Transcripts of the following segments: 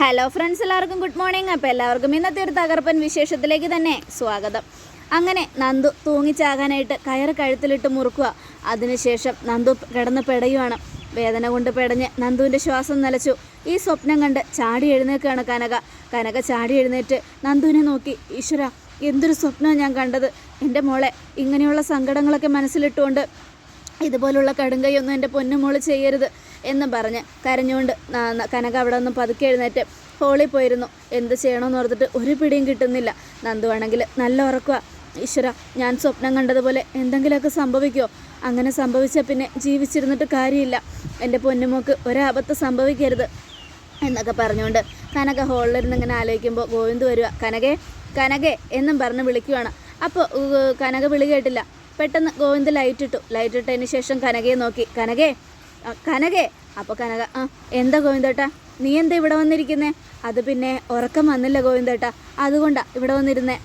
Hello friends എല്ലാവർക്കും good morning അപ്പോൾ എല്ലാവർക്കും ഇന്നത്തെ ഒരു തകർപ്പൻ വിശേഷത്തിലേക്ക് തന്നെ സ്വാഗതം. അങ്ങനെ നന്ദു തൂങ്ങിച്ചാകാനായിട്ട് കയറ് കഴുത്തിലിട്ട് മുറുക്കുക. അതിനുശേഷം നന്ദു കിടന്ന് പെടയുവാണ്. വേദന കൊണ്ട് പെടഞ്ഞ് നന്ദുവിന്റെ ശ്വാസം നിലച്ചു ഈ സ്വപ്നം കണ്ട് ചാടി എഴുന്നേൽക്കുകയാണ് കനക. കനക ചാടി എഴുന്നേറ്റ് നന്ദുവിനെ നോക്കി ഈശ്വര എന്തൊരു സ്വപ്നമാണ് ഞാൻ കണ്ടത്. എന്റെ മോളെ ഇങ്ങനെയുള്ള സങ്കടങ്ങളൊക്കെ മനസ്സിലിട്ടുകൊണ്ട് ഇതുപോലുള്ള കടുങ്കൈ ഒന്നും എന്റെ പൊന്നുമോൾ ചെയ്യരുത്. എന്ന് പറഞ്ഞ് കരഞ്ഞുകൊണ്ട് കനക അവിടെ നിന്ന് പതുക്കെ എഴുന്നേറ്റ് ഹോളി പോയിരുന്നു. എന്ത് ചെയ്യണമെന്ന് ഓർത്തിട്ട് ഒരു പിടിയും കിട്ടുന്നില്ല. നന്ദു ആണെങ്കിൽ നല്ല ഉറക്കുക ഈശ്വര ഞാൻ സ്വപ്നം കണ്ടതുപോലെ എന്തെങ്കിലുമൊക്കെ സംഭവിക്കുമോ അങ്ങനെ സംഭവിച്ചാൽ പിന്നെ ജീവിച്ചിരുന്നിട്ട് കാര്യമില്ല. എന്റെ പൊന്നുമോക്ക് ഒരാപത്ത് സംഭവിക്കരുത് എന്നൊക്കെ പറഞ്ഞുകൊണ്ട് കനക ഹോളിലിരുന്ന് ഇങ്ങനെ ആലോചിക്കുമ്പോൾ ഗോവിന്ദ് വരിക കനകേ കനകേ എന്നും പറഞ്ഞ് വിളിക്കുവാണ്. അപ്പോൾ കനക വിളി കേട്ടില്ല. പെട്ടെന്ന് ഗോവിന്ദ് ലൈറ്റ് ഇട്ടു. ലൈറ്റ് ഇട്ടതിന് ശേഷം കനകയെ നോക്കി. കനകേ കനകേ. അപ്പോൾ കനക ആ എന്താ ഗോവിന്ദേട്ടാ? നീ എന്താ ഇവിടെ വന്നിരിക്കുന്നേ? അത് പിന്നെ ഉറക്കം വന്നില്ല ഗോവിന്ദേട്ടാ. അതുകൊണ്ടാ ഇവിടെ വന്നിരുന്നേ.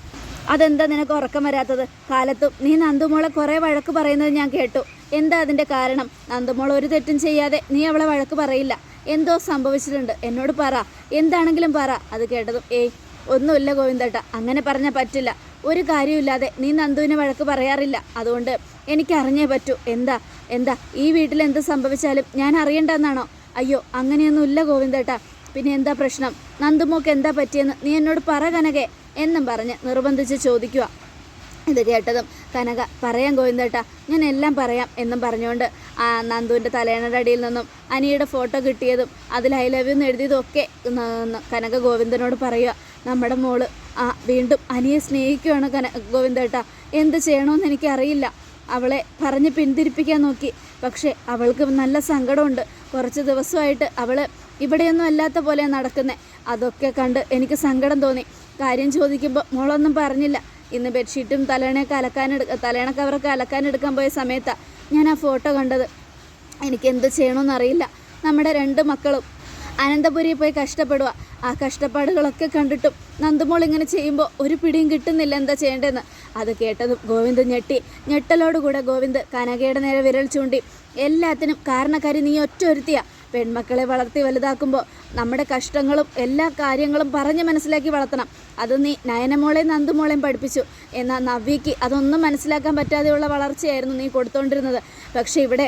അതെന്താ നിനക്ക് ഉറക്കം വരാത്തത്? കാലത്തും നീ നന്ദുമോളെ കുറേ വഴക്ക് പറയുന്നത് ഞാൻ കേട്ടു. എന്താ അതിന്റെ കാരണം? നന്ദുമോൾ ഒരു തെറ്റും ചെയ്യാതെ നീ അവളെ വഴക്ക് പറയില്ല. എന്തോ സംഭവിച്ചിട്ടുണ്ട്. എന്നോട് പറ. എന്താണെങ്കിലും പറ. അത് കേട്ടതും ഏയ് ഒന്നുമില്ല ഗോവിന്ദേട്ട. അങ്ങനെ പറഞ്ഞാൽ പറ്റില്ല. ഒരു കാര്യമില്ലാതെ നീ നന്ദുവിനെ വഴക്ക് പറയാറില്ല. അതുകൊണ്ട് എനിക്ക് അറിഞ്ഞേ പറ്റൂ. എന്താ? എന്താ ഈ വീട്ടിൽ എന്ത് സംഭവിച്ചാലും ഞാൻ അറിയണ്ടെന്നാണോ? അയ്യോ അങ്ങനെയൊന്നുമില്ല ഗോവിന്ദേട്ടാ. പിന്നെ എന്താ പ്രശ്നം? നന്ദുമോക്ക് എന്താ പറ്റിയെന്ന് നീ എന്നോട് പറ കനകെ എന്നും പറഞ്ഞ് നിർബന്ധിച്ച് ചോദിക്കുക ഇത് കേട്ടതും കനക പറയാം ഗോവിന്ദേട്ടാ ഞാൻ എല്ലാം പറയാം എന്നും പറഞ്ഞുകൊണ്ട് നന്ദുവിന്റെ തലേണയുടെ അടിയിൽ നിന്നും അനിയുടെ ഫോട്ടോ കിട്ടിയതും അതിൽ ഐ ലവ് യു എന്ന് എഴുതിയതും ഒക്കെ ന- ന- കനക ഗോവിന്ദനോട് പറയുക നമ്മുടെ മോൾ ആ വീണ്ടും അനിയെ സ്നേഹിക്കുകയാണ് കന ഗോവിന്ദേട്ടാ. എന്ത് ചെയ്യണമെന്ന് എനിക്കറിയില്ല. അവളെ പറഞ്ഞ് പിന്തിരിപ്പിക്കാൻ നോക്കി. പക്ഷേ അവൾക്ക് നല്ല സങ്കടമുണ്ട്. കുറച്ച് ദിവസമായിട്ട് അവൾ ഇവിടെയൊന്നും അല്ലാത്ത പോലെ നടക്കുന്നത് അതൊക്കെ കണ്ട് എനിക്ക് സങ്കടം തോന്നി. കാര്യം ചോദിക്കുമ്പോൾ മോളൊന്നും പറഞ്ഞില്ല. ഇന്ന് ബെഡ്ഷീറ്റും തലേണയൊക്കെ അലക്കാനെടുക്ക തലേണ കവറൊക്കെ അലക്കാനെടുക്കാൻ പോയ സമയത്താണ് ഞാൻ ആ ഫോട്ടോ കണ്ടത്. എനിക്ക് എന്ത് ചെയ്യണമെന്നറിയില്ല നമ്മുടെ രണ്ട് മക്കളും അനന്തപുരിയിൽ പോയി കഷ്ടപ്പെടുക ആ കഷ്ടപ്പാടുകളൊക്കെ കണ്ടിട്ടും നന്ദുമോൾ ഇങ്ങനെ ചെയ്യുമ്പോൾ ഒരു പിടിയും കിട്ടുന്നില്ല എന്താ ചെയ്യേണ്ടതെന്ന് അത് കേട്ടതും ഗോവിന്ദ് ഞെട്ടി. ഞെട്ടലോടുകൂടെ ഗോവിന്ദ് കനകയുടെ നേരെ വിരൽ ചൂണ്ടി. എല്ലാത്തിനും കാരണക്കാരി നീ ഒറ്റ ഒരുത്തിയ പെൺമക്കളെ വളർത്തി വലുതാക്കുമ്പോൾ നമ്മുടെ കഷ്ടങ്ങളും എല്ലാ കാര്യങ്ങളും പറഞ്ഞ് മനസ്സിലാക്കി വളർത്തണം. അത് നീ നയനമോളെയും നന്ദുമോളെയും പഠിപ്പിച്ചു. എന്നാൽ നവ്യയ്ക്ക് അതൊന്നും മനസ്സിലാക്കാൻ പറ്റാതെയുള്ള വളർച്ചയായിരുന്നു നീ കൊടുത്തോണ്ടിരുന്നത്. പക്ഷേ ഇവിടെ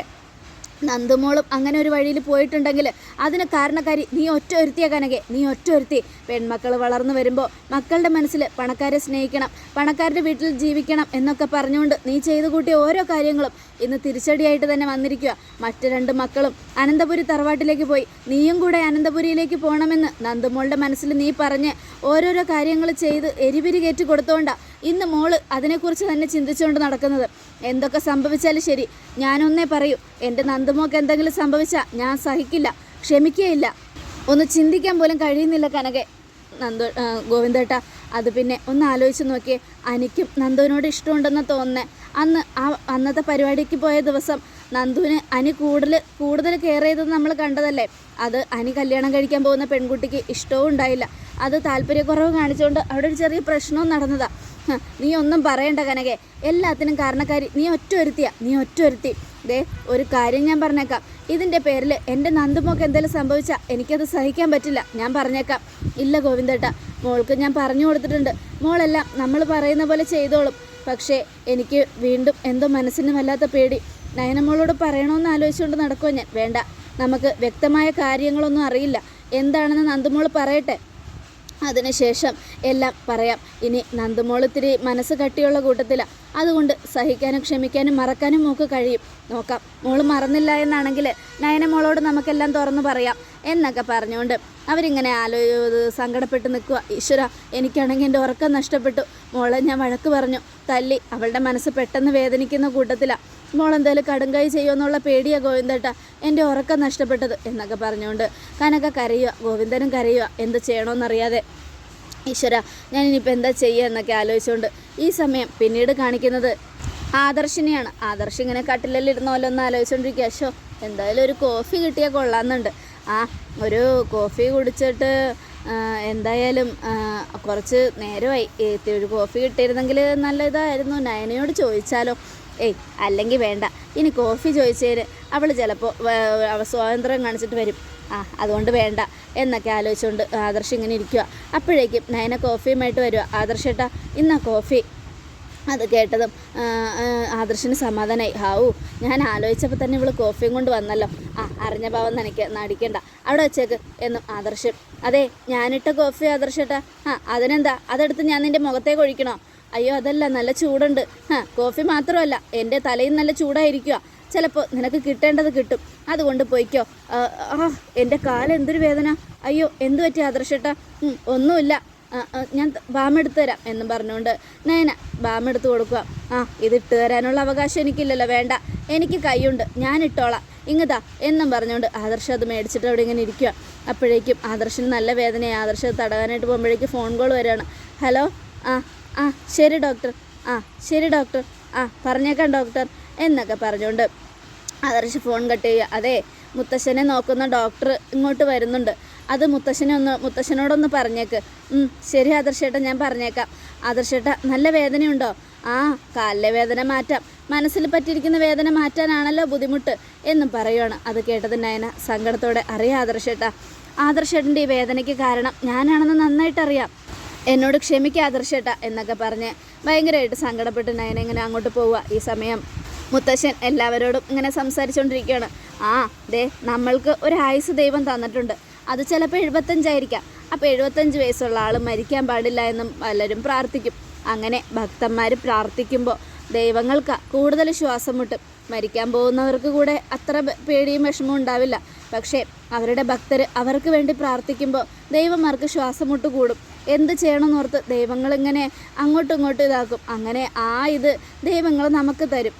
നന്ദുമോളും അങ്ങനെ ഒരു വഴിയിൽ പോയിട്ടുണ്ടെങ്കിൽ അതിന് കാരണക്കാരി നീ ഒറ്റ ഒരുത്തിയ കനകെ. നീ ഒറ്റ ഒരുത്തി. പെൺമക്കൾ വളർന്നു വരുമ്പോൾ മക്കളുടെ മനസ്സിൽ പണക്കാരെ സ്നേഹിക്കണം പണക്കാരുടെ വീട്ടിൽ ജീവിക്കണം എന്നൊക്കെ പറഞ്ഞുകൊണ്ട് നീ ചെയ്തു കൂട്ടിയ ഓരോ കാര്യങ്ങളും ഇന്ന് തിരിച്ചടിയായിട്ട് തന്നെ വന്നിരിക്കുക മറ്റു രണ്ട് മക്കളും അനന്തപുരി തറവാട്ടിലേക്ക് പോയി. നീയും കൂടെ അനന്തപുരിയിലേക്ക് പോകണമെന്ന് നന്ദുമോളുടെ മനസ്സിൽ നീ പറഞ്ഞ് ഓരോരോ കാര്യങ്ങൾ ചെയ്ത് എരിപിരി കയറ്റി കൊടുത്തോണ്ടാ. ഇന്ന് മോൾ അതിനെക്കുറിച്ച് തന്നെ ചിന്തിച്ചുകൊണ്ട് നടക്കുന്നത്. എന്തൊക്കെ സംഭവിച്ചാലും ശരി. ഞാനൊന്നേ പറയൂ. എന്റെ നന്ദുമോക്ക് എന്തെങ്കിലും സംഭവിച്ചാൽ ഞാൻ സഹിക്കില്ല ക്ഷമിക്കുകയില്ല ഒന്ന് ചിന്തിക്കാൻ പോലും കഴിയുന്നില്ല കനകെ. നന്ദു ഗോവിന്ദേട്ടാ അത് പിന്നെ ഒന്ന് ആലോചിച്ച് നോക്കിയേ. അനിക്കും നന്ദുവിനോട് ഇഷ്ടമുണ്ടെന്ന് തോന്നുന്നേ. അന്ന് ആ അന്നത്തെ പരിപാടിക്ക് പോയ ദിവസം നന്ദുവിന് അനി കൂടുതൽ കൂടുതൽ കെയർ ചെയ്തത് നമ്മൾ കണ്ടതല്ലേ? അത് അനി കല്യാണം കഴിക്കാൻ പോകുന്ന പെൺകുട്ടിക്ക് ഇഷ്ടവും ഉണ്ടായില്ല. അത് താല്പര്യക്കുറവ് കാണിച്ചുകൊണ്ട് അവിടെ ഒരു ചെറിയ പ്രശ്നവും നടന്നതാ. ഹ, നീ ഒന്നും പറയണ്ട കനകെ. എല്ലാത്തിനും കാരണക്കാരി നീ ഒറ്റ ഒരുത്തിയാ നീ ഒറ്റ ഒരുത്തി ദേ ഒരു കാര്യം ഞാൻ പറഞ്ഞേക്കാം. ഇതിന്റെ പേരിൽ എന്റെ നന്ദുമോക്ക് എന്തെങ്കിലും സംഭവിച്ചാൽ എനിക്കത് സഹിക്കാൻ പറ്റില്ല. ഞാൻ പറഞ്ഞേക്കാം. ഇല്ല ഗോവിന്ദേട്ട. മോൾക്ക് ഞാൻ പറഞ്ഞു കൊടുത്തിട്ടുണ്ട്. മോളെല്ലാം നമ്മൾ പറയുന്ന പോലെ ചെയ്തോളും. പക്ഷേ എനിക്ക് വീണ്ടും എന്തോ മനസ്സിന് വല്ലാത്ത പേടി. നയനമോളോട് പറയണമെന്ന് ആലോചിച്ചുകൊണ്ട് നടക്കുമോ ഞാൻ. വേണ്ട. നമുക്ക് വ്യക്തമായ കാര്യങ്ങളൊന്നും അറിയില്ല. എന്താണെന്ന് നന്ദുമോൾ പറയട്ടെ. അതിനുശേഷം എല്ലാം പറയാം. ഇനി നന്ദമോളിത്തിരി മനസ്സ് കട്ടിയുള്ള കൂട്ടത്തിലാണ് അതുകൊണ്ട് സഹിക്കാനും ക്ഷമിക്കാനും മറക്കാനും മോക്ക് കഴിയും. നോക്കാം. മോൾ മറന്നില്ല എന്നാണെങ്കിൽ നയന മോളോട് നമുക്കെല്ലാം തുറന്നു പറയാം എന്നൊക്കെ പറഞ്ഞുകൊണ്ട് അവരിങ്ങനെ ആലോ സങ്കടപ്പെട്ട് നിൽക്കുക ഈശ്വര എനിക്കാണെങ്കിൽ എന്റെ ഉറക്കം നഷ്ടപ്പെട്ടു. മോളെ ഞാൻ വഴക്ക് പറഞ്ഞു. തല്ലി അവളുടെ മനസ്സ് പെട്ടെന്ന് വേദനിക്കുന്ന കൂട്ടത്തിലാണ് മോൾ എന്തായാലും കടുങ്കൈ ചെയ്യുമെന്നുള്ള പേടിയാ ഗോവിന്ദേട്ട. എന്റെ ഉറക്കം നഷ്ടപ്പെട്ടത് എന്നൊക്കെ പറഞ്ഞുകൊണ്ട് കനക കരയുക ഗോവിന്ദനും കരയുക എന്ത് ചെയ്യണമെന്നറിയാതെ ഈശ്വര ഞാൻ ഇനിയിപ്പോൾ എന്താ ചെയ്യുക എന്നൊക്കെ ആലോചിച്ചുകൊണ്ട് ഈ സമയം പിന്നീട് കാണിക്കുന്നത് ആദർശിനെയാണ്. ആദർശ് ഇങ്ങനെ കട്ടിലെല്ലാം ഇരുന്നോലോ ഒന്ന് ആലോചിച്ചുകൊണ്ടിരിക്കുക അശോ എന്തായാലും ഒരു കോഫി കിട്ടിയാൽ കൊള്ളാമെന്നുണ്ട് ആ ഒരു കോഫി കുടിച്ചിട്ട് എന്തായാലും കുറച്ച് നേരമായി. ഒരു കോഫി കിട്ടിയിരുന്നെങ്കിൽ നല്ല ഇതായിരുന്നു. നയനയോട് ചോദിച്ചാലോ? ഏയ് അല്ലെങ്കിൽ വേണ്ട. ഇനി കോഫി ചോദിച്ചതിന് അവൾ ചിലപ്പോൾ സ്വാതന്ത്ര്യം കാണിച്ചിട്ട് വരും. ആ അതുകൊണ്ട് വേണ്ട എന്നൊക്കെ ആലോചിച്ചുകൊണ്ട് ആദർശ് ഇങ്ങനെ ഇരിക്കുക അപ്പോഴേക്കും നയന കോഫിയുമായിട്ട് വരിക ആദർശേട്ടാ ഇന്നാ കോഫി. അത് കേട്ടതും ആദർശന് സമാധാനമായി ഹാവു ഞാൻ ആലോചിച്ചപ്പോൾ തന്നെ ഇവൾ കോഫിയും കൊണ്ട് വന്നല്ലോ. ആ അറിഞ്ഞ ഭാവം നനയ്ക്ക് നടിക്കണ്ട. അവിടെ വെച്ചേക്ക് എന്നും ആദർശം. അതെ ഞാനിട്ട കോഫി ആദർശേട്ടാ? ആ അതിനെന്താ? അതെടുത്ത് ഞാൻ നിന്റെ മുഖത്തേക്ക് ഒഴിക്കണോ? അയ്യോ അതല്ല നല്ല ചൂടുണ്ട്. ആ കോഫി മാത്രമല്ല എന്റെ തലയിൽ നല്ല ചൂടായിരിക്കുക ചിലപ്പോൾ നിനക്ക് കിട്ടേണ്ടത് കിട്ടും. അതുകൊണ്ട് പോയിക്കോ. ആ, എന്റെ കാലെന്തൊരു വേദന. അയ്യോ എന്ത് പറ്റി ആദർശേട്ടാ? ഒന്നുമില്ല. ഞാൻ ബാമെടുത്തു തരാം എന്നും പറഞ്ഞുകൊണ്ട് നയന ബാം എടുത്ത് കൊടുക്കുക ആ ഇത് ഇട്ട് തരാനുള്ള അവകാശം എനിക്കില്ലല്ലോ വേണ്ട. എനിക്ക് കൈയുണ്ട് ഞാൻ ഇട്ടോളാം. ഇങ്ങതാ എന്നും പറഞ്ഞുകൊണ്ട് ആദർശം അത് മേടിച്ചിട്ട് അവിടെ ഇങ്ങനെ ഇരിക്കുക അപ്പോഴേക്കും ആദർശന് നല്ല വേദനയായി ആദർശം തടവാനായിട്ട് പോകുമ്പോഴേക്കും ഫോൺ കോൾ വരികയാണ്. ഹലോ? ആ ആ ശരി ഡോക്ടർ. ആ ശരി ഡോക്ടർ. ആ പറഞ്ഞേക്കാം ഡോക്ടർ എന്നൊക്കെ പറഞ്ഞുകൊണ്ട് ആദർശ് ഫോൺ കട്ട് ചെയ്യുക. അതെ മുത്തശ്ശനെ നോക്കുന്ന ഡോക്ടർ ഇങ്ങോട്ട് വരുന്നുണ്ട്. അത് മുത്തശ്ശനെ ഒന്ന് മുത്തശ്ശനോടൊന്ന് പറഞ്ഞേക്ക്. ശരി ആദർശേട്ട ഞാൻ പറഞ്ഞേക്കാം. ആദർശേട്ട നല്ല വേദനയുണ്ടോ? ആ കാലിലെ വേദന മാറ്റാം. മനസ്സിൽ പറ്റിയിരിക്കുന്ന വേദന മാറ്റാനാണല്ലോ ബുദ്ധിമുട്ട് എന്നും പറയുവാണ്. അത് കേട്ടത് നയന സങ്കടത്തോടെ. അറിയാം ആദർശേട്ട. ആദർശേട്ടന്റെ ഈ വേദനയ്ക്ക് കാരണം ഞാനാണെന്ന് നന്നായിട്ടറിയാം. എന്നോട് ക്ഷമിക്കുക ആദർശേട്ട എന്നൊക്കെ പറഞ്ഞ് ഭയങ്കരമായിട്ട് സങ്കടപ്പെട്ട് നയന ഇങ്ങനെ അങ്ങോട്ട് പോവുക. ഈ സമയം മുത്തശ്ശൻ എല്ലാവരോടും ഇങ്ങനെ സംസാരിച്ചുകൊണ്ടിരിക്കുകയാണ് ആ ദേ നമ്മൾക്ക് ഒരു ആയുസ് ദൈവം തന്നിട്ടുണ്ട്. അത് ചിലപ്പോൾ എഴുപത്തഞ്ചായിരിക്കാം. അപ്പോൾ എഴുപത്തഞ്ച് വയസ്സുള്ള ആൾ മരിക്കാൻ പാടില്ല എന്നും പലരും പ്രാർത്ഥിക്കും. അങ്ങനെ ഭക്തന്മാർ പ്രാർത്ഥിക്കുമ്പോൾ ദൈവങ്ങൾക്ക് കൂടുതൽ ശ്വാസം മുട്ടും. മരിക്കാൻ പോകുന്നവർക്ക് കൂടെ അത്ര പേടിയും വിഷമവും ഉണ്ടാവില്ല. പക്ഷേ അവരുടെ ഭക്തർ അവർക്ക് വേണ്ടി പ്രാർത്ഥിക്കുമ്പോൾ ദൈവം അവർക്ക് ശ്വാസമുട്ട് കൂടും. എന്ത് ചെയ്യണമെന്നോർത്ത് ദൈവങ്ങൾ ഇങ്ങനെ അങ്ങോട്ടും ഇങ്ങോട്ടും ഇതാക്കും. അങ്ങനെ ആ ഇത് ദൈവങ്ങൾ നമുക്ക് തരും.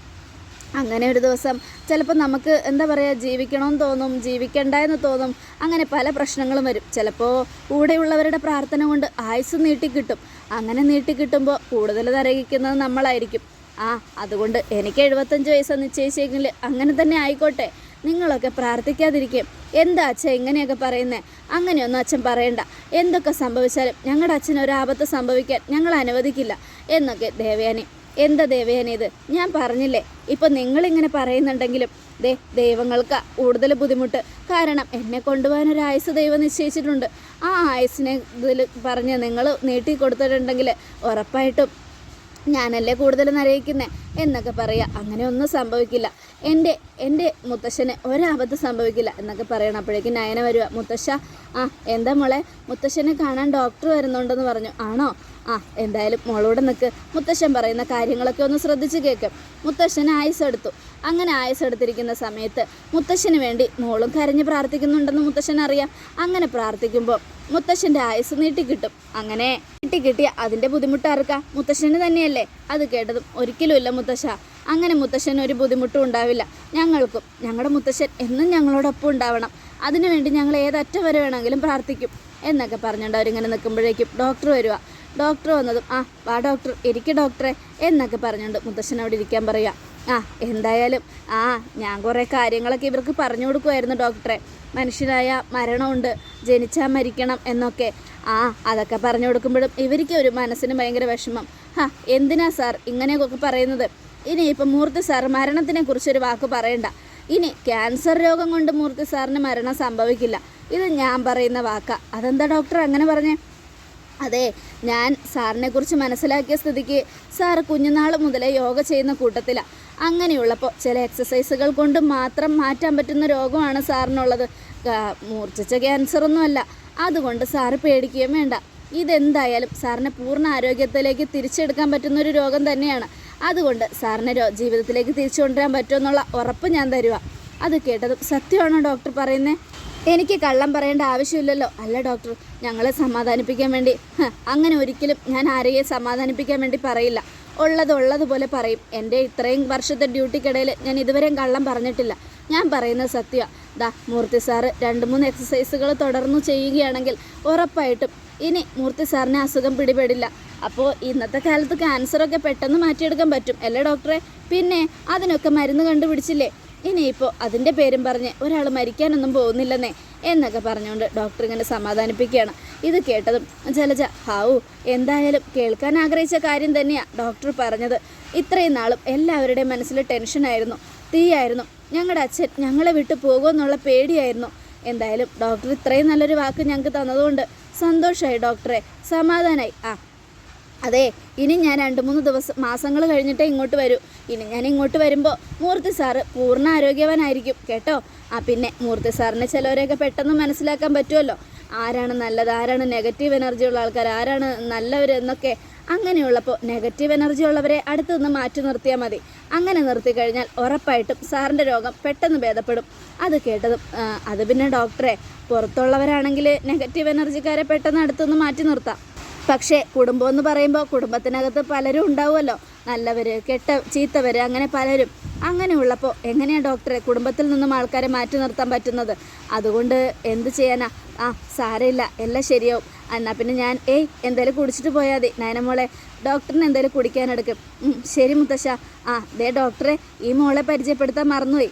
അങ്ങനെ ഒരു ദിവസം ചിലപ്പോൾ നമുക്ക് എന്താ പറയുക ജീവിക്കണമെന്ന് തോന്നും ജീവിക്കണ്ട എന്ന് തോന്നും അങ്ങനെ പല പ്രശ്നങ്ങളും വരും. ചിലപ്പോൾ കൂടെയുള്ളവരുടെ പ്രാർത്ഥന കൊണ്ട് ആയുസ് നീട്ടിക്കിട്ടും. അങ്ങനെ നീട്ടിക്കിട്ടുമ്പോൾ കൂടുതൽ തരകിക്കുന്നത് നമ്മളായിരിക്കും. ആ അതുകൊണ്ട് എനിക്ക് എഴുപത്തഞ്ച് വയസ്സ് നിശ്ചയിച്ചെങ്കിൽ അങ്ങനെ തന്നെ ആയിക്കോട്ടെ. നിങ്ങളൊക്കെ പ്രാർത്ഥിക്കാതിരിക്കും. എന്താ അച്ഛൻ ഇങ്ങനെയൊക്കെ പറയുന്നേ? അങ്ങനെയൊന്നും അച്ഛൻ പറയണ്ട. എന്തൊക്കെ സംഭവിച്ചാലും ഞങ്ങളുടെ അച്ഛന് ഒരു ആപത്ത് സംഭവിക്കാൻ ഞങ്ങൾ അനുവദിക്കില്ല. എന്നൊക്കെ ദേവയാനി. എന്താ ദേവയാനി ഇത്? ഞാൻ പറഞ്ഞില്ലേ? ഇപ്പം നിങ്ങളിങ്ങനെ പറയുന്നുണ്ടെങ്കിലും ദേ ദൈവങ്ങൾക്ക് കൂടുതൽ ബുദ്ധിമുട്ട്. കാരണം എന്നെ കൊണ്ടുപോകാൻ ഒരു ആയുസ് ദൈവം നിശ്ചയിച്ചിട്ടുണ്ട്. ആ ആയുസിനെ ഇതിൽ പറഞ്ഞ് നിങ്ങൾ നീട്ടി കൊടുത്തിട്ടുണ്ടെങ്കിൽ ഉറപ്പായിട്ടും ഞാനല്ലേ കൂടുതൽ നരയിക്കുന്നേ എന്നൊക്കെ പറയുക അങ്ങനെ ഒന്നും സംഭവിക്കില്ല. എന്റെ എന്റെ മുത്തശ്ശന് ഒരാപത്ത് സംഭവിക്കില്ല എന്നൊക്കെ പറയണം. അപ്പോഴേക്കും നയന വരിക മുത്തശ്ശ ആ എന്താ മോളെ? മുത്തശ്ശനെ കാണാൻ ഡോക്ടർ വരുന്നുണ്ടെന്ന് പറഞ്ഞു. ആണോ? ആ എന്തായാലും മോളോട് നിൽക്ക് മുത്തശ്ശൻ പറയുന്ന കാര്യങ്ങളൊക്കെ ഒന്ന് ശ്രദ്ധിച്ച് കേൾക്കും. മുത്തശ്ശൻ ആയുസ് എടുത്തു. അങ്ങനെ ആയുസ് എടുത്തിരിക്കുന്ന സമയത്ത് മുത്തശ്ശന് വേണ്ടി മോളും കരഞ്ഞ് പ്രാർത്ഥിക്കുന്നുണ്ടെന്ന് മുത്തശ്ശൻ അറിയാം. അങ്ങനെ പ്രാർത്ഥിക്കുമ്പോൾ മുത്തശ്ശന്റെ ആയുസ് നീട്ടിക്കിട്ടും. അങ്ങനെ നീട്ടിക്കിട്ടിയ അതിന്റെ ബുദ്ധിമുട്ട് ആർക്കാ? മുത്തശ്ശന് തന്നെയല്ലേ? അത് കേട്ടതും ഒരിക്കലുമില്ല മുത്തശ്ശ. അങ്ങനെ മുത്തശ്ശന് ഒരു ബുദ്ധിമുട്ടും ഉണ്ടാവില്ല. ഞങ്ങൾക്കും ഞങ്ങളുടെ മുത്തശ്ശൻ എന്നും ഞങ്ങളോടൊപ്പം ഉണ്ടാവണം. അതിനുവേണ്ടി ഞങ്ങൾ ഏതറ്റം വരെ വേണമെങ്കിലും പ്രാർത്ഥിക്കും. എന്നൊക്കെ പറഞ്ഞുകൊണ്ട് അവരിങ്ങനെ നിൽക്കുമ്പോഴേക്കും ഡോക്ടർ വരിക ഡോക്ടർ വന്നതും ആ വാ ഡോക്ടർ ഇരിക്കും ഡോക്ടറെ എന്നൊക്കെ പറഞ്ഞുകൊണ്ട് മുത്തശ്ശൻ അവിടെ ഇരിക്കാൻ പറയുക ആ എന്തായാലും ആ ഞാൻ കുറേ കാര്യങ്ങളൊക്കെ ഇവർക്ക് പറഞ്ഞു കൊടുക്കുമായിരുന്നു ഡോക്ടറെ. മനുഷ്യരായ മരണമുണ്ട് ജനിച്ചാൽ മരിക്കണം എന്നൊക്കെ. ആ അതൊക്കെ പറഞ്ഞു കൊടുക്കുമ്പോഴും ഇവർക്ക് ഒരു മനസ്സിന് ഭയങ്കര വിഷമം. ഹാ എന്തിനാ സാർ ഇങ്ങനെയൊക്കെ പറയുന്നത്? ഇനി ഇപ്പം മൂർത്തി സാർ മരണത്തിനെ കുറിച്ചൊരു വാക്ക് പറയണ്ട. ഇനി ക്യാൻസർ രോഗം കൊണ്ട് മൂർത്തി സാറിന് മരണം സംഭവിക്കില്ല. ഇത് ഞാൻ പറയുന്ന വാക്കാ. അതെന്താ ഡോക്ടർ അങ്ങനെ പറഞ്ഞേ? അതെ ഞാൻ സാറിനെ കുറിച്ച് മനസ്സിലാക്കിയ സ്ഥിതിക്ക് സാർ കുഞ്ഞുനാൾ മുതലേ യോഗ ചെയ്യുന്ന കൂട്ടത്തിലാണ് അങ്ങനെയുള്ളപ്പോൾ ചില എക്സസൈസുകൾ കൊണ്ട് മാത്രം മാറ്റാൻ പറ്റുന്ന രോഗമാണ് സാറിനുള്ളത്. മൂർച്ഛിച്ച ക്യാൻസറൊന്നുമല്ല അതുകൊണ്ട് സാറ് പേടിക്കുകയും വേണ്ട. ഇതെന്തായാലും സാറിനെ പൂർണ ആരോഗ്യത്തിലേക്ക് തിരിച്ചെടുക്കാൻ പറ്റുന്ന ഒരു രോഗം തന്നെയാണ്. അതുകൊണ്ട് സാറിനെ ജീവിതത്തിലേക്ക് തിരിച്ചു കൊണ്ടുവരാൻ പറ്റുമെന്നുള്ള ഉറപ്പ് ഞാൻ തരുക അത് കേട്ടതും സത്യമാണോ ഡോക്ടർ പറയുന്നത് എനിക്ക് കള്ളം പറയേണ്ട ആവശ്യമില്ലല്ലോ. അല്ല ഡോക്ടർ ഞങ്ങളെ സമാധാനിപ്പിക്കാൻ വേണ്ടി. അങ്ങനെ ഒരിക്കലും ഞാൻ ആരെയും സമാധാനിപ്പിക്കാൻ വേണ്ടി പറയില്ല. ഉള്ളത് ഉള്ളതുപോലെ പറയും. എന്റെ ഇത്രയും വർഷത്തെ ഡ്യൂട്ടിക്കിടയിൽ ഞാൻ ഇതുവരെയും കള്ളം പറഞ്ഞിട്ടില്ല. ഞാൻ പറയുന്ന സത്യ ദാ മൂർത്തി സാറ് രണ്ട് മൂന്ന് എക്സസൈസുകൾ തുടർന്നു ചെയ്യുകയാണെങ്കിൽ ഉറപ്പായിട്ടും ഇനി മൂർത്തി സാറിന് അസുഖം പിടിപെടില്ല. അപ്പോൾ ഇന്നത്തെ കാലത്ത് ക്യാൻസറൊക്കെ പെട്ടെന്ന് മാറ്റിയെടുക്കാൻ പറ്റും. അല്ലേ ഡോക്ടറെ? പിന്നെ അതിനൊക്കെ മരുന്ന് കണ്ടുപിടിച്ചില്ലേ? ഇനിയിപ്പോൾ അതിന്റെ പേരും പറഞ്ഞ് ഒരാൾ മരിക്കാനൊന്നും പോകുന്നില്ലെന്നേ എന്നൊക്കെ പറഞ്ഞുകൊണ്ട് ഡോക്ടർ ഇങ്ങനെ സമാധാനിപ്പിക്കുകയാണ്. ഇത് കേട്ടതും ജലജ ഹാവു എന്തായാലും കേൾക്കാൻ ആഗ്രഹിച്ച കാര്യം തന്നെയാണ് ഡോക്ടർ പറഞ്ഞത്. ഇത്രയും നാളും എല്ലാവരുടെയും മനസ്സിൽ ടെൻഷനായിരുന്നു തീയായിരുന്നു. ഞങ്ങളുടെ അച്ഛൻ ഞങ്ങളെ വിട്ടു പോകുമെന്നുള്ള പേടിയായിരുന്നു. എന്തായാലും ഡോക്ടർ ഇത്രയും നല്ലൊരു വാക്ക് ഞങ്ങൾക്ക് തന്നതുകൊണ്ട് സന്തോഷമായി ഡോക്ടറെ സമാധാനമായി ആ അതെ ഇനി ഞാൻ രണ്ട് മൂന്ന് ദിവസം മാസങ്ങൾ കഴിഞ്ഞിട്ടേ ഇങ്ങോട്ട് വരൂ. ഇനി ഞാൻ ഇങ്ങോട്ട് വരുമ്പോൾ മൂർത്തി സാറ് പൂർണ ആരോഗ്യവാനായിരിക്കും കേട്ടോ? ആ പിന്നെ മൂർത്തി സാറിനെ ചിലവരെയൊക്കെ പെട്ടെന്ന് മനസ്സിലാക്കാൻ പറ്റുമല്ലോ. ആരാണ് നല്ലത്? ആരാണ് നെഗറ്റീവ് എനർജി ഉള്ള ആൾക്കാർ ആരാണ് നല്ലവർ എന്നൊക്കെ. അങ്ങനെയുള്ളപ്പോൾ നെഗറ്റീവ് എനർജി ഉള്ളവരെ അടുത്തു നിന്ന് മാറ്റി നിർത്തിയാൽ മതി. അങ്ങനെ നിർത്തി കഴിഞ്ഞാൽ ഉറപ്പായിട്ടും സാറിന്റെ രോഗം പെട്ടെന്ന് ഭേദപ്പെടും. അത് കേട്ടതും അത് പിന്നെ ഡോക്ടറെ പുറത്തുള്ളവരാണെങ്കിൽ നെഗറ്റീവ് എനർജിക്കാരെ പെട്ടെന്ന് അടുത്തുനിന്ന് മാറ്റി നിർത്താം. പക്ഷേ കുടുംബം എന്ന് പറയുമ്പോൾ കുടുംബത്തിനകത്ത് പലരും ഉണ്ടാവുമല്ലോ. നല്ലവർ കെട്ട ചീത്തവർ അങ്ങനെ പലരും. അങ്ങനെ ഉള്ളപ്പോൾ എങ്ങനെയാണ് ഡോക്ടറെ കുടുംബത്തിൽ നിന്നും ആൾക്കാരെ മാറ്റി നിർത്താൻ പറ്റുന്നത്? അതുകൊണ്ട് എന്ത് ചെയ്യാനാ? ആ സാരമില്ല. എല്ലാം ശരിയാവും. എന്നാൽ പിന്നെ ഞാൻ ഏയ് എന്തായാലും കുടിച്ചിട്ട് പോയാൽ മതി. നയനമോളെ ഡോക്ടറിന് എന്തായാലും കുടിക്കാനെടുക്കും ശരി മുത്തശ്ശ. ആ ദേ ഡോക്ടറെ ഈ മോളെ പരിചയപ്പെടുത്താൻ മറന്നുപോയി.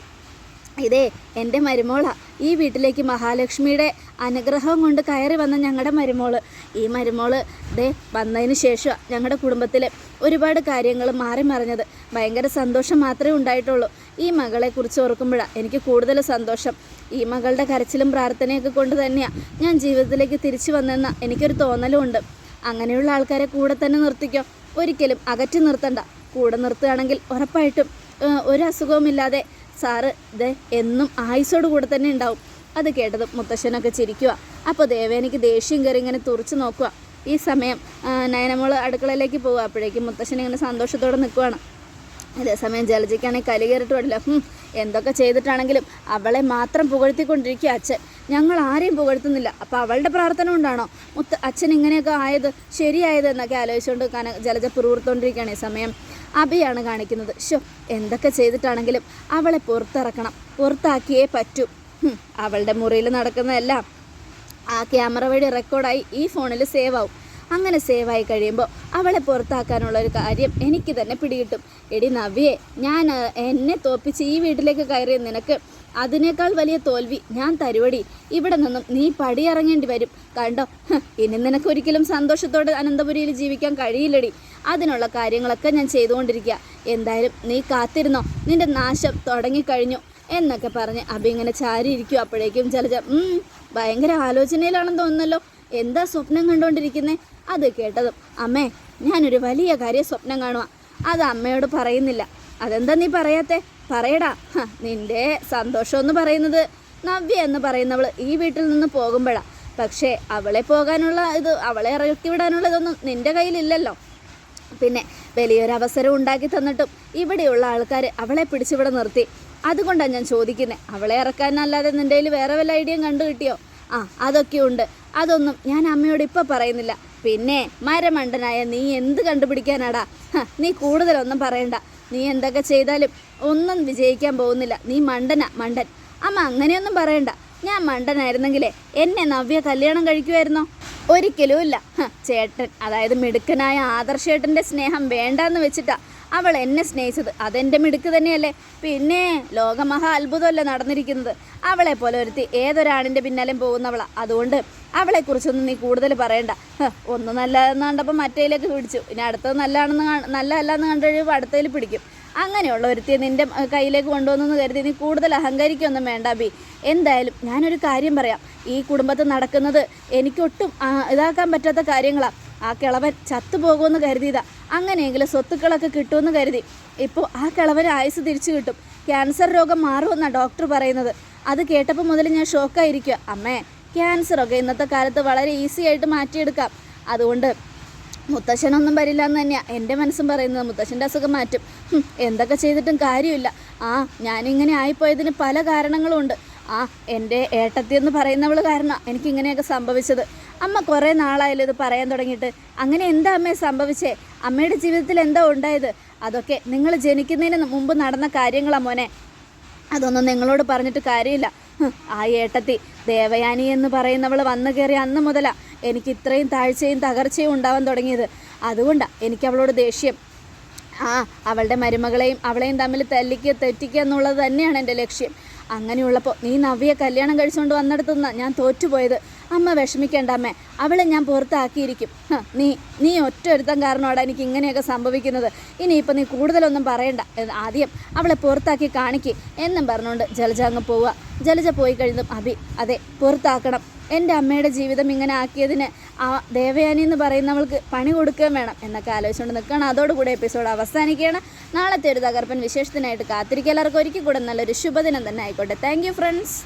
ഇതേ എന്റെ മരുമോളാ. ഈ വീട്ടിലേക്ക് മഹാലക്ഷ്മിയുടെ അനുഗ്രഹം കൊണ്ട് കയറി വന്ന ഞങ്ങളുടെ മരുമോൾ. ഈ മരുമോൾ ദേ വന്നതിന് ശേഷം ഞങ്ങളുടെ കുടുംബത്തിൽ ഒരുപാട് കാര്യങ്ങൾ മാറി മറിഞ്ഞത്. ഭയങ്കര സന്തോഷം മാത്രമേ ഉണ്ടായിട്ടുള്ളൂ. ഈ മകളെക്കുറിച്ച് ഓർക്കുമ്പോഴാണ് എനിക്ക് കൂടുതൽ സന്തോഷം. ഈ മകളുടെ കരച്ചിലും പ്രാർത്ഥനയൊക്കെ കൊണ്ട് തന്നെയാണ് ഞാൻ ജീവിതത്തിലേക്ക് തിരിച്ചു വന്നെന്ന എനിക്കൊരു തോന്നലുമുണ്ട് അങ്ങനെയുള്ള ആൾക്കാരെ കൂടെ തന്നെ നിർത്തിക്കോ. ഒരിക്കലും അകറ്റി നിർത്തണ്ട. കൂടെ നിർത്തുകയാണെങ്കിൽ ഉറപ്പായിട്ടും ഒരു അസുഖവുമില്ലാതെ സാറ് ഇത് എന്നും ആയുസോട് കൂടെ തന്നെ ഉണ്ടാവും. അത് കേട്ടത് മുത്തശ്ശനൊക്കെ ചിരിക്കുക അപ്പോൾ ദേവേനിക്ക് ദേഷ്യം കയറി ഇങ്ങനെ തുറച്ച് നോക്കുക ഈ സമയം നയനമോൾ അടുക്കളയിലേക്ക് പോവുക അപ്പോഴേക്കും മുത്തശ്ശൻ ഇങ്ങനെ സന്തോഷത്തോടെ നിൽക്കുവാണ്. അതേസമയം ജലജയ്ക്കാണെങ്കിൽ കലി കയറിട്ട് എന്തൊക്കെ ചെയ്തിട്ടാണെങ്കിലും അവളെ മാത്രം പുകഴ്ത്തിക്കൊണ്ടിരിക്കുക അച്ഛൻ. ഞങ്ങൾ ആരെയും പുകഴ്ത്തുന്നില്ല. അപ്പോൾ അവളുടെ പ്രാർത്ഥന കൊണ്ടാണോ മുത്ത് അച്ഛൻ ഇങ്ങനെയൊക്കെ ആയത് ശരിയായത് എന്നൊക്കെ ആലോചിച്ചുകൊണ്ട് കന ജലജ പുറത്തുകൊണ്ടിരിക്കുകയാണ് ഈ സമയം അഭിയാണ് കാണിക്കുന്നത്. ഷോ എന്തൊക്കെ ചെയ്തിട്ടാണെങ്കിലും അവളെ പുറത്തിറക്കണം. പുറത്താക്കിയേ പറ്റൂ. അവളുടെ മുറിയിൽ നടക്കുന്നതെല്ലാം ആ ക്യാമറ വഴി റെക്കോർഡായി ഈ ഫോണിൽ സേവ് ആവും. അങ്ങനെ സേവ് ആയി കഴിയുമ്പോൾ അവളെ പുറത്താക്കാനുള്ള ഒരു കാര്യം എനിക്ക് തന്നെ പിടികിട്ടും. എടി നവ്യെ ഞാൻ എന്നെ തോപ്പിച്ച് ഈ വീട്ടിലേക്ക് കയറിയ നിനക്ക് അതിനേക്കാൾ വലിയ തോൽവി ഞാൻ തരുവടി. ഇവിടെ നിന്നും നീ പടിയിറങ്ങേണ്ടി വരും. കണ്ടോ? ഇനി നിനക്ക് ഒരിക്കലും സന്തോഷത്തോടെ അനന്തപുരിയിൽ ജീവിക്കാൻ കഴിയില്ലടി. അതിനുള്ള കാര്യങ്ങളൊക്കെ ഞാൻ ചെയ്തുകൊണ്ടിരിക്കുക. എന്തായാലും നീ കാത്തിരുന്നോ? നിന്റെ നാശം തുടങ്ങിക്കഴിഞ്ഞു. എന്നൊക്കെ പറഞ്ഞ് അബി ഇങ്ങനെ ചാരി ഇരിക്കും അപ്പോഴേക്കും ചില "ഉം, ഭയങ്കര ആലോചനയിലാണെന്ന് തോന്നുന്നല്ലോ. എന്താ സ്വപ്നം കണ്ടുകൊണ്ടിരിക്കുന്നേ അത് കേട്ടതും അമ്മേ ഞാനൊരു വലിയ കാര്യം സ്വപ്നം കാണുക അത് അമ്മയോട് പറയുന്നില്ല. അതെന്താ നീ പറയാത്തെ? പറയടാ. നിന്റെ സന്തോഷമെന്ന് പറയുന്നത് നവ്യ എന്ന് പറയുന്നവൾ ഈ വീട്ടിൽ നിന്ന് പോകുമ്പോഴാണ് പക്ഷേ അവളെ പോകാനുള്ള ഇത് അവളെ ഇറക്കി വിടാനുള്ള ഇതൊന്നും നിന്റെ കയ്യിലില്ലല്ലോ. പിന്നെ വലിയൊരു അവസരം ഉണ്ടാക്കി തന്നിട്ടും ഇവിടെയുള്ള ആൾക്കാർ അവളെ പിടിച്ചിവിടെ നിർത്തി. അതുകൊണ്ടാണ് ഞാൻ ചോദിക്കുന്നത് അവളെ ഇറക്കാനല്ലാതെ നിന്റെ കയ്യിൽ വേറെ വല്ല ഐഡിയയും കണ്ടു കിട്ടിയോ? ആ അതൊക്കെ ഉണ്ട്. അതൊന്നും ഞാൻ അമ്മയോട് ഇപ്പം പറയുന്നില്ല. പിന്നെ മരമണ്ടനായ നീ എന്ത് കണ്ടുപിടിക്കാനാടാ? നീ കൂടുതലൊന്നും പറയണ്ട. നീ എന്തൊക്കെ ചെയ്താലും ഒന്നും വിജയിക്കാൻ പോകുന്നില്ല. നീ മണ്ടന മണ്ടൻ. അമ്മ അങ്ങനെയൊന്നും പറയണ്ട. ഞാൻ മണ്ടനായിരുന്നെങ്കിലേ എന്നെ നവ്യ കല്യാണം കഴിക്കുമായിരുന്നോ ഒരിക്കലും ഇല്ല ചേട്ടൻ അതായത് മിടുക്കനായ ആദർശേട്ടന്റെ സ്നേഹം വേണ്ടാന്ന് വെച്ചിട്ടാ അവൾ എന്നെ സ്നേഹിച്ചത്. അതെന്റെ മിടുക്ക് തന്നെയല്ലേ? പിന്നെ ലോകമഹാ അത്ഭുതമല്ലേ നടന്നിരിക്കുന്നത്? അവളെ പോലെ ഒരുത്തി ഏതൊരാണിന്റെ പിന്നാലെയും പോകുന്നവളാ. അതുകൊണ്ട് അവളെക്കുറിച്ചൊന്നും നീ കൂടുതൽ പറയണ്ട. ഒന്ന് നല്ലതെന്ന് കണ്ടപ്പോൾ മറ്റേലേക്ക് പിടിച്ചു. ഇനി അടുത്തത് നല്ലതാണെന്ന് നല്ല അല്ലാന്ന് കണ്ടു കഴിയുമ്പോൾ അടുത്തതിൽ പിടിക്കും. അങ്ങനെയുള്ള ഒരുത്തിയെ നിന്റെ കയ്യിലേക്ക് കൊണ്ടുവന്നെന്ന് കരുതി നീ കൂടുതൽ അഹങ്കരിക്കൊന്നും വേണ്ട ബി. എന്തായാലും ഞാനൊരു കാര്യം പറയാം. ഈ കുടുംബത്ത് നടക്കുന്നത് എനിക്കൊട്ടും ഇതാക്കാൻ പറ്റാത്ത കാര്യങ്ങളാണ് ആ കിളവൻ ചത്തുപോകുമെന്ന് കരുതിയതാ. അങ്ങനെയെങ്കിലും സ്വത്തുക്കളൊക്കെ കിട്ടുമെന്ന് കരുതി. ഇപ്പോൾ ആ കിളവന് ആയുസ് തിരിച്ചു കിട്ടും. ക്യാൻസർ രോഗം മാറുമെന്നാണ് ഡോക്ടർ പറയുന്നത്. അത് കേട്ടപ്പോൾ മുതൽ ഞാൻ ഷോക്കായിരിക്കുക അമ്മേ ക്യാൻസറൊക്കെ ഇന്നത്തെ കാലത്ത് വളരെ ഈസി ആയിട്ട് മാറ്റിയെടുക്കാം. അതുകൊണ്ട് മുത്തശ്ശനൊന്നും വരില്ല എന്ന് തന്നെയാണ് എന്റെ മനസ്സും പറയുന്നത് മുത്തശ്ശന്റെ അസുഖം മാറ്റും. എന്തൊക്കെ ചെയ്തിട്ടും കാര്യമില്ല. ആ ഞാനിങ്ങനെ ആയിപ്പോയതിന് പല കാരണങ്ങളുമുണ്ട് ആ എന്റെ ഏട്ടത്തിയെന്ന് പറയുന്നവൾ കാരണം എനിക്കിങ്ങനെയൊക്കെ സംഭവിച്ചത്. അമ്മ കുറേ നാളായാലും ഇത് പറയാൻ തുടങ്ങിയിട്ട്. അങ്ങനെ എന്താ അമ്മയെ സംഭവിച്ചേ? അമ്മയുടെ ജീവിതത്തിൽ എന്താ ഉണ്ടായത്? അതൊക്കെ നിങ്ങൾ ജനിക്കുന്നതിന് മുമ്പ് നടന്ന കാര്യങ്ങളാ മോനെ. അതൊന്നും നിങ്ങളോട് പറഞ്ഞിട്ട് കാര്യമില്ല. ആ ഏട്ടത്തി ദേവയാനി എന്ന് പറയുന്നവൾ വന്നു കയറി അന്ന് മുതലാ എനിക്ക് ഇത്രയും താഴ്ചയും തകർച്ചയും ഉണ്ടാവാൻ തുടങ്ങിയത്. അതുകൊണ്ടാണ് എനിക്ക് അവളോട് ദേഷ്യം. ആ അവളുടെ മരുമകളെയും അവളെയും തമ്മിൽ തല്ലിക്കുക തെറ്റിക്കുക എന്നുള്ളത് തന്നെയാണ് എന്റെ ലക്ഷ്യം. അങ്ങനെയുള്ളപ്പോൾ നീ നവ്യെ കല്യാണം കഴിച്ചുകൊണ്ട് വന്നെടുത്തുന്ന ഞാൻ തോറ്റുപോയത്. അമ്മ വിഷമിക്കേണ്ട അമ്മേ. അവളെ ഞാൻ പുറത്താക്കിയിരിക്കും. നീ നീ ഒറ്റ ഒരുത്തം കാരണമാണ് എനിക്ക് ഇങ്ങനെയൊക്കെ സംഭവിക്കുന്നത്. ഇനിയിപ്പോൾ നീ കൂടുതലൊന്നും പറയണ്ട. ആദ്യം അവളെ പുറത്താക്കി കാണിക്ക് എന്നും പറഞ്ഞുകൊണ്ട് ജലജ അങ്ങ് പോവുക ജലജ പോയി കഴിഞ്ഞതും അഭി അതെ പുറത്താക്കണം. എന്റെ അമ്മയുടെ ജീവിതം ഇങ്ങനെ ആക്കിയതിന് ആ ദേവയാനി എന്ന് പറയുന്നവൾക്ക് പണി കൊടുക്കുകയും വേണം എന്നൊക്കെ ആലോചിച്ചുകൊണ്ട് നിൽക്കണം അതോടുകൂടി എപ്പിസോഡ് അവസാനിക്കുകയാണ്. നാളത്തെ ഒരു തകർപ്പൻ വിശേഷത്തിനായിട്ട് കാത്തിരിക്കുക. എല്ലാവർക്കും ഒരിക്കൽ കൂടെ നല്ലൊരു ശുഭദിനം തന്നെ ആയിക്കോട്ടെ. Thank friends